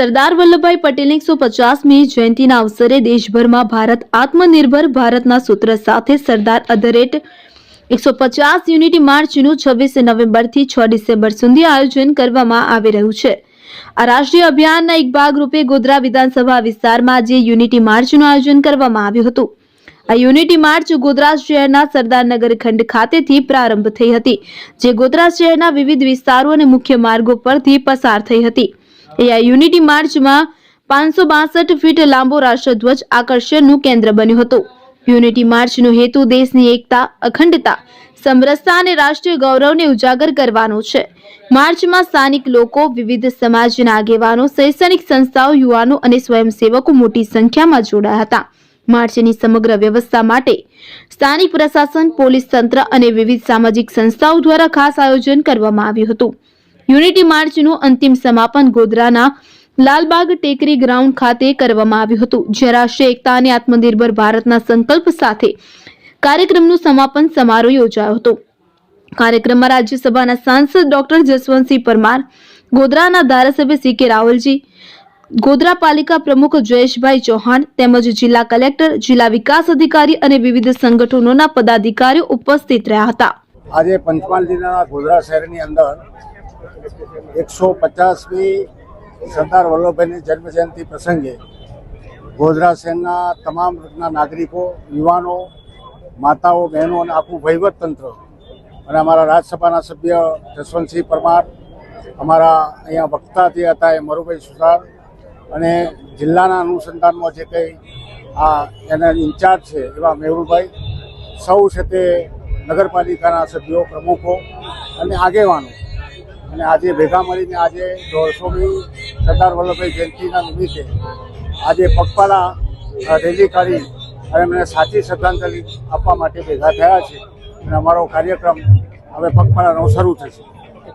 સરદાર વલ્લભભાઈ પટેલની એકસો પચાસમી જયંતિના અવસરે દેશભરમાં ભારત આત્મનિર્ભર ભારતના સૂત્ર સાથે સરદાર અધરેટ રેટ એકસો પચાસ યુનિટી માર્ચનું છવ્વીસ નવેમ્બરથી છ ડિસેમ્બર સુધી આયોજન કરવામાં આવી રહ્યું છે. આ રાષ્ટ્રીય અભિયાનના એક ભાગરૂપે ગોધરા વિધાનસભા વિસ્તારમાં આજે યુનિટી માર્ચનું આયોજન કરવામાં આવ્યું હતું. આ યુનિટી માર્ચ ગોધરા શહેરના સરદારનગર ખંડ ખાતેથી પ્રારંભ થઈ હતી, જે ગોધરા શહેરના વિવિધ વિસ્તારો અને મુખ્ય માર્ગો પરથી પસાર થઈ હતી. એ આ યુનિટી માર્ચમાં પાંચસો બાસઠ ફીટ લાંબો રાષ્ટ્રધ્વજ આકર્ષણનું કેન્દ્ર બન્યું હતું. યુનિટી માર્ચનો હેતુ દેશની એકતા, અખંડતા, સમરસતા અને રાષ્ટ્રીય ગૌરવને ઉજાગર કરવાનો છે. માર્ચમાં સ્થાનિક લોકો, વિવિધ સમાજના આગેવાનો, શૈક્ષણિક સંસ્થાઓ, યુવાનો અને સ્વયંસેવકો મોટી સંખ્યામાં જોડાયા હતા. માર્ચની સમગ્ર વ્યવસ્થા માટે સ્થાનિક પ્રશાસન, પોલીસ તંત્ર અને વિવિધ સામાજિક સંસ્થાઓ દ્વારા ખાસ આયોજન કરવામાં આવ્યું હતું. યુનિટી માર્ચનું અંતિમ સમાપન ગોધરાના લાલબાગ ટેકરી ગ્રાઉન્ડ ખાતે કરવામાં આવ્યું હતું જ્યારે રાષ્ટ્રીય એકતા અને આત્મનિર્ભર ભારતના સંકલ્પ સાથે કાર્યક્રમનું સમાપન સમારોહ યોજાયો હતો. કાર્યક્રમમાં રાજ્યસભાના સાંસદ ડોક્ટર જસવંતસિંહ પરમાર, ગોધરાના ધારાસભ્ય સી કે રાવલજી, ગોધરા પાલિકા પ્રમુખ જયેશભાઈ ચૌહાણ તેમજ જિલ્લા કલેક્ટર, જિલ્લા વિકાસ અધિકારી અને વિવિધ સંગઠનોના પદાધિકારીઓ ઉપસ્થિત રહ્યા હતા. આજે પંચમહાલ જિલ્લાના ગોધરા શહેરની અંદર એકસો પચાસમી સરદાર વલ્લભભાઈની જન્મજયંતિ પ્રસંગે ગોધરા શહેરના તમામ વર્ગના નાગરિકો, યુવાનો, માતાઓ, બહેનો અને આખું વહીવટતંત્ર અને અમારા રાજ્યસભાના સભ્ય જસવંતસિંહ પરમાર, અમારા અહીંયા વક્તા જે હતા એ મરુભાઈ સુથાર અને જિલ્લાના અનુસંધાનમાં જે કંઈ આ એના ઇન્ચાર્જ છે એવા મેહુલભાઈ, સૌ છે તે નગરપાલિકાના સભ્યો, પ્રમુખો અને આગેવાનો. અને આજે ભેગા મળીને આજે દોઢસોમી સરદાર વલ્લભભાઈ જયંતિના નિમિત્તે આજે પગપાળા રેલી કાઢી અને એમને સાચી શ્રદ્ધાંજલિ આપવા માટે ભેગા થયા છે. અને અમારો કાર્યક્રમ હવે પગપાળાનો શરૂ થશે.